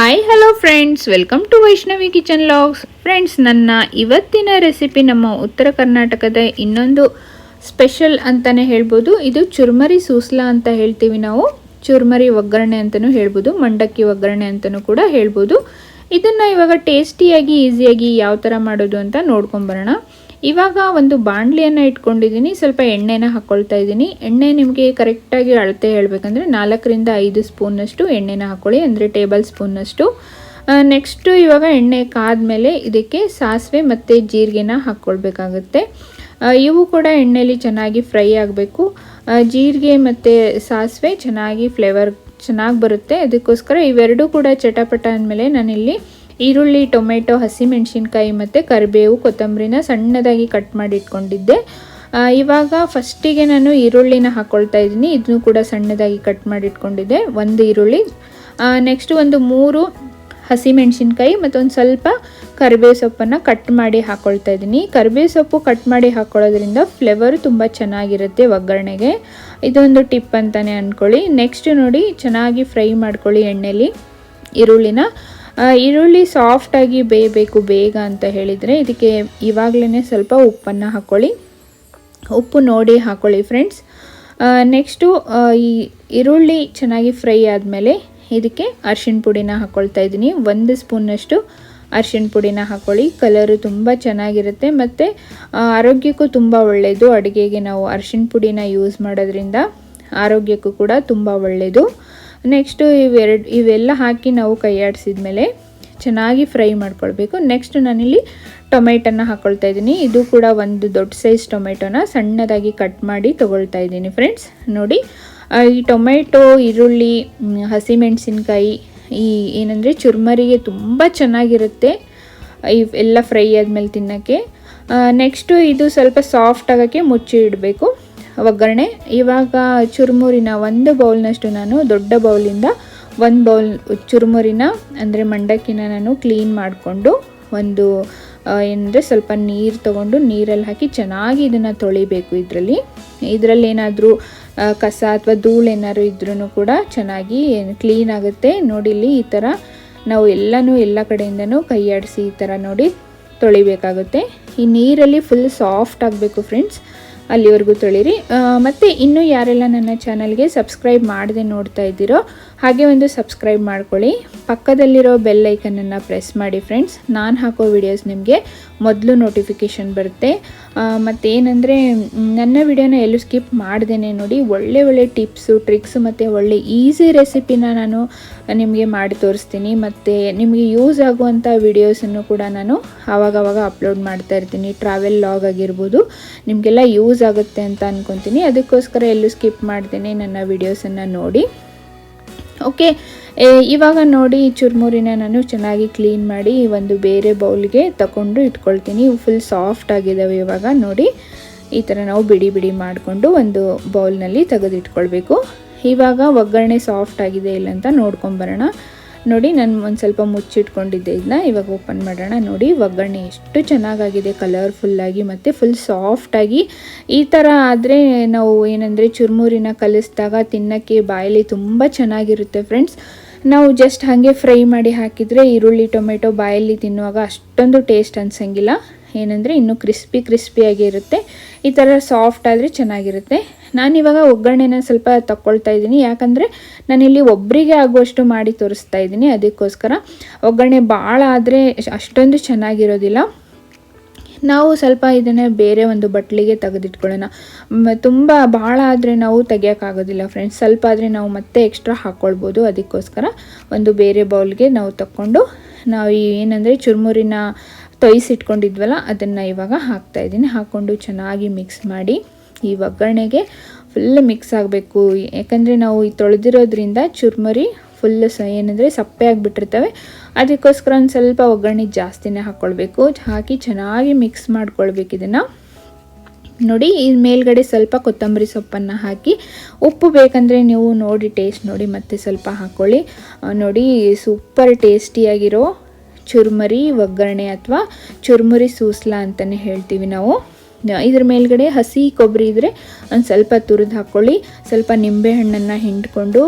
Hi hello friends welcome to Vaishnavi kitchen logs friends ನನ್ನ ಇವತ್ತಿನ recipe ನಮ್ಮ ಉತ್ತರ ಕರ್ನಾಟಕದ ಇನ್ನೊಂದು ಸ್ಪೆಷಲ್ ಅಂತಲೇ ಹೇಳ್ಬೋದು. ಇದು ಚುರ್ಮರಿ ಸೂಸ್ಲಾ ಅಂತ ಹೇಳ್ತೀವಿ ನಾವು. ಚುರ್ಮರಿ ಒಗ್ಗರಣೆ ಅಂತಲೂ ಹೇಳ್ಬೋದು. ಮಂಡಕ್ಕಿ ಒಗ್ಗರಣೆ ಅಂತಲೂ ಕೂಡ ಹೇಳ್ಬೋದು. ಇದನ್ನು ಇವಾಗ ಟೇಸ್ಟಿಯಾಗಿ, ಈಸಿಯಾಗಿ ಯಾವ ಥರ ಮಾಡೋದು ಅಂತ ನೋಡ್ಕೊಂಬರೋಣ. ಇವಾಗ ಒಂದು ಬಾಣಲಿಯನ್ನು ಇಟ್ಕೊಂಡಿದ್ದೀನಿ, ಸ್ವಲ್ಪ ಎಣ್ಣೆನ ಹಾಕ್ಕೊಳ್ತಾ ಇದ್ದೀನಿ. ಎಣ್ಣೆ ನಿಮಗೆ ಕರೆಕ್ಟಾಗಿ ಅಳತೆ ಹೇಳಬೇಕಂದ್ರೆ ನಾಲ್ಕರಿಂದ ಐದು ಸ್ಪೂನ್ನಷ್ಟು ಎಣ್ಣೆನ ಹಾಕ್ಕೊಳ್ಳಿ ಅಂದರೆ ಟೇಬಲ್ ಸ್ಪೂನ್ನಷ್ಟು ನೆಕ್ಸ್ಟು ಇವಾಗ ಎಣ್ಣೆ ಕಾದ್ಮೇಲೆ ಇದಕ್ಕೆ ಸಾಸಿವೆ ಮತ್ತು ಜೀರಿಗೆನ ಹಾಕ್ಕೊಳ್ಬೇಕಾಗುತ್ತೆ ಇವು ಕೂಡ ಎಣ್ಣೆಯಲ್ಲಿ ಚೆನ್ನಾಗಿ ಫ್ರೈ ಆಗಬೇಕು. ಜೀರಿಗೆ ಮತ್ತು ಸಾಸಿವೆ ಚೆನ್ನಾಗಿ ಫ್ಲೇವರ್ ಚೆನ್ನಾಗಿ ಬರುತ್ತೆ. ಅದಕ್ಕೋಸ್ಕರ ಇವೆರಡೂ ಕೂಡ ಚಟಪಟ ಅಂದಮೇಲೆ ನಾನಿಲ್ಲಿ ಈರುಳ್ಳಿ, ಟೊಮೆಟೊ, ಹಸಿಮೆಣಸಿನ್ಕಾಯಿ ಮತ್ತು ಕರಿಬೇವು, ಕೊತ್ತಂಬರಿನ ಸಣ್ಣದಾಗಿ ಕಟ್ ಮಾಡಿ ಇಟ್ಕೊಂಡಿದ್ದೆ ಇವಾಗ ಫಸ್ಟಿಗೆ ನಾನು ಈರುಳ್ಳಿನ ಹಾಕ್ಕೊಳ್ತಾ ಇದ್ದೀನಿ. ಇದನ್ನು ಕೂಡ ಸಣ್ಣದಾಗಿ ಕಟ್ ಮಾಡಿ ಇಟ್ಕೊಂಡಿದ್ದೆ ಒಂದು ಈರುಳ್ಳಿ. ನೆಕ್ಸ್ಟ್ ಒಂದು ಮೂರು ಹಸಿಮೆಣಸಿನ್ಕಾಯಿ ಮತ್ತೊಂದು ಸ್ವಲ್ಪ ಕರಿಬೇವು ಸೊಪ್ಪನ್ನು ಕಟ್ ಮಾಡಿ ಹಾಕ್ಕೊಳ್ತಾ ಇದ್ದೀನಿ. ಕರಿಬೇವು ಸೊಪ್ಪು ಕಟ್ ಮಾಡಿ ಹಾಕ್ಕೊಳ್ಳೋದ್ರಿಂದ ಫ್ಲೇವರು ತುಂಬ ಚೆನ್ನಾಗಿರುತ್ತೆ ಒಗ್ಗರಣೆಗೆ. ಇದೊಂದು ಟಿಪ್ ಅಂತಲೇ ಅಂದ್ಕೊಳ್ಳಿ ನೆಕ್ಸ್ಟ್ ನೋಡಿ ಚೆನ್ನಾಗಿ ಫ್ರೈ ಮಾಡ್ಕೊಳ್ಳಿ ಎಣ್ಣೆಲಿ ಈರುಳ್ಳಿನ. ಈರುಳ್ಳಿ ಸಾಫ್ಟಾಗಿ ಬೇಯಬೇಕು, ಬೇಗ ಅಂತ ಹೇಳಿದರೆ ಇದಕ್ಕೆ ಇವಾಗಲೇ ಸ್ವಲ್ಪ ಉಪ್ಪನ್ನು ಹಾಕ್ಕೊಳ್ಳಿ ಉಪ್ಪು ನೋಡಿ ಹಾಕ್ಕೊಳ್ಳಿ ಫ್ರೆಂಡ್ಸ್ ನೆಕ್ಸ್ಟು ಈ ಈರುಳ್ಳಿ ಚೆನ್ನಾಗಿ ಫ್ರೈ ಆದಮೇಲೆ ಇದಕ್ಕೆ ಅರ್ಶಿಣ ಪುಡಿನ ಹಾಕ್ಕೊಳ್ತಾ ಇದ್ದೀನಿ. ಒಂದು ಸ್ಪೂನಷ್ಟು ಅರ್ಶಿಣ ಪುಡಿನ ಹಾಕ್ಕೊಳ್ಳಿ ಕಲರು ತುಂಬ ಚೆನ್ನಾಗಿರುತ್ತೆ ಮತ್ತು ಆರೋಗ್ಯಕ್ಕೂ ತುಂಬ ಒಳ್ಳೆಯದು ಅಡುಗೆಗೆ ನಾವು ಅರ್ಶಿಣ ಪುಡಿನ ಯೂಸ್ ಮಾಡೋದ್ರಿಂದ ಆರೋಗ್ಯಕ್ಕೂ ಕೂಡ ತುಂಬ ಒಳ್ಳೆಯದು ನೆಕ್ಸ್ಟು ಇವೆರಡು, ಇವೆಲ್ಲ ಹಾಕಿ ನಾವು ಕೈ ಆಡಿಸಿದ್ಮೇಲೆ ಚೆನ್ನಾಗಿ ಫ್ರೈ ಮಾಡ್ಕೊಳ್ಬೇಕು. ನೆಕ್ಸ್ಟ್ ನಾನಿಲ್ಲಿ ಟೊಮೆಟೊನ ಹಾಕ್ಕೊಳ್ತಾ ಇದ್ದೀನಿ. ಇದು ಕೂಡ ಒಂದು ದೊಡ್ಡ ಸೈಜ್ ಟೊಮೆಟೊನ ಸಣ್ಣದಾಗಿ ಕಟ್ ಮಾಡಿ ತೊಗೊಳ್ತಾ ಇದ್ದೀನಿ ಫ್ರೆಂಡ್ಸ್ ನೋಡಿ ಈ ಟೊಮೆಟೊ, ಈರುಳ್ಳಿ ಹಸಿ ಹಸಿಮೆಣಸಿನ್ಕಾಯಿ, ಈ ಏನಂದರೆ ಚುರ್ಮರಿಗೆ ತುಂಬ ಚೆನ್ನಾಗಿರುತ್ತೆ. ಇವೆಲ್ಲ ಫ್ರೈ ಆದಮೇಲೆ ತಿನ್ನೋಕ್ಕೆ. ನೆಕ್ಸ್ಟು ಇದು ಸ್ವಲ್ಪ ಸಾಫ್ಟ್ ಆಗೋಕ್ಕೆ ಮುಚ್ಚಿ ಇಡಬೇಕು. ಒಗ್ಗರಣೆ. ಇವಾಗ ಚುರುಮುರಿನ ಒಂದು ಬೌಲ್ನಷ್ಟು ನಾನು ದೊಡ್ಡ ಬೌಲಿಂದ ಒಂದು ಬೌಲ್ ಚುರುಮುರಿನ, ಅಂದರೆ ಮಂಡಕ್ಕಿನ ನಾನು ಕ್ಲೀನ್ ಮಾಡಿಕೊಂಡು ಒಂದು ಏನಂದರೆ ಸ್ವಲ್ಪ ನೀರು ತೊಗೊಂಡು ನೀರಲ್ಲಿ ಹಾಕಿ ಚೆನ್ನಾಗಿ ಇದನ್ನು ತೊಳಿಬೇಕು ಇದರಲ್ಲಿ. ಇದರಲ್ಲಿ ಏನಾದರೂ ಕಸ ಅಥವಾ ಧೂಳು ಏನಾದ್ರು ಇದ್ರೂ ಕೂಡ ಚೆನ್ನಾಗಿ ಕ್ಲೀನ್ ಆಗುತ್ತೆ. ನೋಡಿ ಇಲ್ಲಿ ಈ ಥರ ನಾವು ಎಲ್ಲನೂ ಎಲ್ಲ ಕಡೆಯಿಂದನೂ ಕೈ ಆಡಿಸಿ ಈ ಥರ ನೋಡಿ ತೊಳಿಬೇಕಾಗುತ್ತೆ. ಈ ನೀರಲ್ಲಿ ಫುಲ್ ಸಾಫ್ಟ್ ಆಗಬೇಕು ಫ್ರೆಂಡ್ಸ್ ಅಲ್ಲಿವರೆಗೂ ತೊಳಿರಿ. ಮತ್ತು ಇನ್ನೂ ಯಾರೆಲ್ಲ ನನ್ನ ಚಾನಲ್ಗೆ ಸಬ್ಸ್ಕ್ರೈಬ್ ಮಾಡದೆ ನೋಡ್ತಾ ಇದ್ದೀರೋ, ಹಾಗೆ ಒಂದು ಸಬ್ಸ್ಕ್ರೈಬ್ ಮಾಡ್ಕೊಳ್ಳಿ. ಪಕ್ಕದಲ್ಲಿರೋ ಬೆಲ್ ಐಕನನ್ನು ಪ್ರೆಸ್ ಮಾಡಿ ಫ್ರೆಂಡ್ಸ್ ನಾನು ಹಾಕೋ ವಿಡಿಯೋಸ್ ನಿಮಗೆ ಮೊದಲು ನೋಟಿಫಿಕೇಷನ್ ಬರುತ್ತೆ. ಮತ್ತೇನೆಂದರೆ, ನನ್ನ ವಿಡಿಯೋನ ಎಲ್ಲೂ ಸ್ಕಿಪ್ ಮಾಡ್ದೇನೆ ನೋಡಿ, ಒಳ್ಳೆ ಒಳ್ಳೆ ಟಿಪ್ಸು ಟ್ರಿಕ್ಸು ಮತ್ತು ಒಳ್ಳೆ ಈಸಿ ರೆಸಿಪಿನ ನಾನು ನಿಮಗೆ ಮಾಡಿ ತೋರಿಸ್ತೀನಿ. ಮತ್ತು ನಿಮಗೆ ಯೂಸ್ ಆಗುವಂಥ ವಿಡಿಯೋಸನ್ನು ಕೂಡ ನಾನು ಆವಾಗವಾಗ ಅಪ್ಲೋಡ್ ಮಾಡ್ತಾ ಇರ್ತೀನಿ. ಟ್ರಾವೆಲ್ ಲಾಗ್ ಆಗಿರ್ಬೋದು, ನಿಮಗೆಲ್ಲ ಯೂಸ್ ಆಗುತ್ತೆ ಅಂತ ಅಂದ್ಕೊತೀನಿ ಅದಕ್ಕೋಸ್ಕರ ಎಲ್ಲೂ ಸ್ಕಿಪ್ ಮಾಡ್ದೇನೆ ನನ್ನ ವಿಡಿಯೋಸನ್ನು ನೋಡಿ. ಓಕೆ ಇವಾಗ ನೋಡಿ ಈ ಚುರ್ಮುರಿನ ನಾನು ಚೆನ್ನಾಗಿ ಕ್ಲೀನ್ ಮಾಡಿ ಒಂದು ಬೇರೆ ಬೌಲ್ಗೆ ತಗೊಂಡು ಇಟ್ಕೊಳ್ತೀನಿ. ಫುಲ್ ಸಾಫ್ಟ್ ಆಗಿದ್ದಾವೆ ಇವಾಗ, ನೋಡಿ. ಈ ಥರ ನಾವು ಬಿಡಿ ಬಿಡಿ ಮಾಡಿಕೊಂಡು ಒಂದು ಬೌಲ್ನಲ್ಲಿ ತೆಗೆದಿಟ್ಕೊಳ್ಬೇಕು. ಇವಾಗ ಒಗ್ಗರಣೆ ಸಾಫ್ಟ್ ಆಗಿದೆ ಇಲ್ಲ ಅಂತ ನೋಡ್ಕೊಂಬರೋಣ ನೋಡಿ, ನಾನು ಒಂದು ಸ್ವಲ್ಪ ಮುಚ್ಚಿಟ್ಕೊಂಡಿದ್ದೆ. ಇದನ್ನ ಇವಾಗ ಓಪನ್ ಮಾಡೋಣ. ನೋಡಿ, ಒಗ್ಗರಣೆ ಎಷ್ಟು ಚೆನ್ನಾಗಾಗಿದೆ ಕಲರ್ಫುಲ್ಲಾಗಿ ಮತ್ತು ಫುಲ್ ಸಾಫ್ಟಾಗಿ ಈ ಥರ ಆದರೆ ನಾವು ಏನಂದರೆ ಚುರುಮುರಿನ ಕಲಿಸಿದಾಗ ತಿನ್ನೋಕ್ಕೆ ಬಾಯಲ್ಲಿ ತುಂಬ ಚೆನ್ನಾಗಿರುತ್ತೆ ಫ್ರೆಂಡ್ಸ್ ನಾವು ಜಸ್ಟ್ ಹಾಗೆ ಫ್ರೈ ಮಾಡಿ ಹಾಕಿದರೆ ಈರುಳ್ಳಿ, ಟೊಮೆಟೊ ಬಾಯಲ್ಲಿ ತಿನ್ನುವಾಗ ಅಷ್ಟೊಂದು ಟೇಸ್ಟ್ ಅನ್ಸಂಗಿಲ್ಲ. ಏನಂದರೆ ಇನ್ನೂ ಕ್ರಿಸ್ಪಿ ಕ್ರಿಸ್ಪಿಯಾಗಿರುತ್ತೆ ಈ ಥರ ಸಾಫ್ಟ್ ಆದರೆ ಚೆನ್ನಾಗಿರುತ್ತೆ. ನಾನಿವಾಗ ಒಗ್ಗರಣೆನ ಸ್ವಲ್ಪ ತಕ್ಕೊಳ್ತಾ ಇದ್ದೀನಿ. ಯಾಕಂದರೆ ನಾನಿಲ್ಲಿ ಒಬ್ಬರಿಗೆ ಆಗುವಷ್ಟು ಮಾಡಿ ತೋರಿಸ್ತಾ ಇದ್ದೀನಿ. ಅದಕ್ಕೋಸ್ಕರ ಒಗ್ಗರಣೆ ಭಾಳ ಆದರೆ ಅಷ್ಟೊಂದು ಚೆನ್ನಾಗಿರೋದಿಲ್ಲ. ನಾವು ಸ್ವಲ್ಪ ಇದನ್ನು ಬೇರೆ ಒಂದು ಬಟ್ಲಿಗೆ ತೆಗೆದಿಟ್ಕೊಳ್ಳೋಣ. ತುಂಬ ಭಾಳ ಆದರೆ ನಾವು ತೆಗಿಯೋಕ್ಕಾಗೋದಿಲ್ಲ ಫ್ರೆಂಡ್ಸ್. ಸ್ವಲ್ಪ ಆದರೆ ನಾವು ಮತ್ತೆ ಎಕ್ಸ್ಟ್ರಾ ಹಾಕ್ಕೊಳ್ಬೋದು ಅದಕ್ಕೋಸ್ಕರ ಒಂದು ಬೇರೆ ಬೌಲ್ಗೆ ನಾವು ತಕ್ಕೊಂಡು ನಾವು ಏನಂದರೆ ಚುರುಮುರಿನ ತೊಯ್ಸಿಟ್ಕೊಂಡಿದ್ವಲ್ಲ, ಅದನ್ನು ಇವಾಗ ಹಾಕ್ತಾಯಿದ್ದೀನಿ ಹಾಕ್ಕೊಂಡು ಚೆನ್ನಾಗಿ ಮಿಕ್ಸ್ ಮಾಡಿ. ಈ ಒಗ್ಗರಣೆಗೆ ಫುಲ್ ಮಿಕ್ಸ್ ಆಗಬೇಕು. ಯಾಕಂದರೆ ನಾವು ಈ ತೊಳೆದಿರೋದ್ರಿಂದ ಚುರ್ಮರಿ ಫುಲ್ ಸ ಏನಂದರೆ ಸಪ್ಪೆ ಆಗಿಬಿಟ್ಟಿರ್ತವೆ. ಅದಕ್ಕೋಸ್ಕರ ಒಂದು ಸ್ವಲ್ಪ ಒಗ್ಗರಣೆ ಜಾಸ್ತಿನೇ ಹಾಕ್ಕೊಳ್ಬೇಕು ಹಾಕಿ ಚೆನ್ನಾಗಿ ಮಿಕ್ಸ್ ಮಾಡ್ಕೊಳ್ಬೇಕು ಇದನ್ನು. ನೋಡಿ, ಈ ಮೇಲ್ಗಡೆ ಸ್ವಲ್ಪ ಕೊತ್ತಂಬರಿ ಸೊಪ್ಪನ್ನು ಹಾಕಿ. ಉಪ್ಪು ಬೇಕಂದರೆ ನೀವು ನೋಡಿ ಟೇಸ್ಟ್ ನೋಡಿ ಮತ್ತೆ ಸ್ವಲ್ಪ ಹಾಕ್ಕೊಳ್ಳಿ ನೋಡಿ ಸೂಪರ್ ಟೇಸ್ಟಿಯಾಗಿರೋ ಚುರ್ಮರಿ ಒಗ್ಗರಣೆ ಅಥವಾ ಚುರ್ಮುರಿ ಸೂಸ್ಲಾ ಅಂತಲೇ ಹೇಳ್ತೀವಿ ನಾವು. ಇದ್ರ ಮೇಲ್ಗಡೆ ಹಸಿ ಕೊಬ್ಬರಿ ಇದ್ದರೆ ಒಂದು ಸ್ವಲ್ಪ ತುರಿದು ಹಾಕ್ಕೊಳ್ಳಿ ಸ್ವಲ್ಪ ನಿಂಬೆ ಹಣ್ಣನ್ನು ಹಿಂಡ್ಕೊಂಡು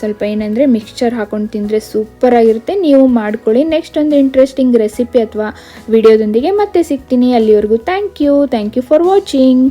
ಸ್ವಲ್ಪ ಏನಂದರೆ ಮಿಕ್ಸ್ಚರ್ ಹಾಕೊಂಡು ತಿಂದರೆ ಸೂಪರಾಗಿರುತ್ತೆ ನೀವು ಮಾಡ್ಕೊಳ್ಳಿ. ನೆಕ್ಸ್ಟ್ ಒಂದು ಇಂಟ್ರೆಸ್ಟಿಂಗ್ ರೆಸಿಪಿ ಅಥವಾ ವಿಡಿಯೋದೊಂದಿಗೆ ಮತ್ತೆ ಸಿಗ್ತೀನಿ. ಅಲ್ಲಿವರೆಗೂ thank you thank you for watching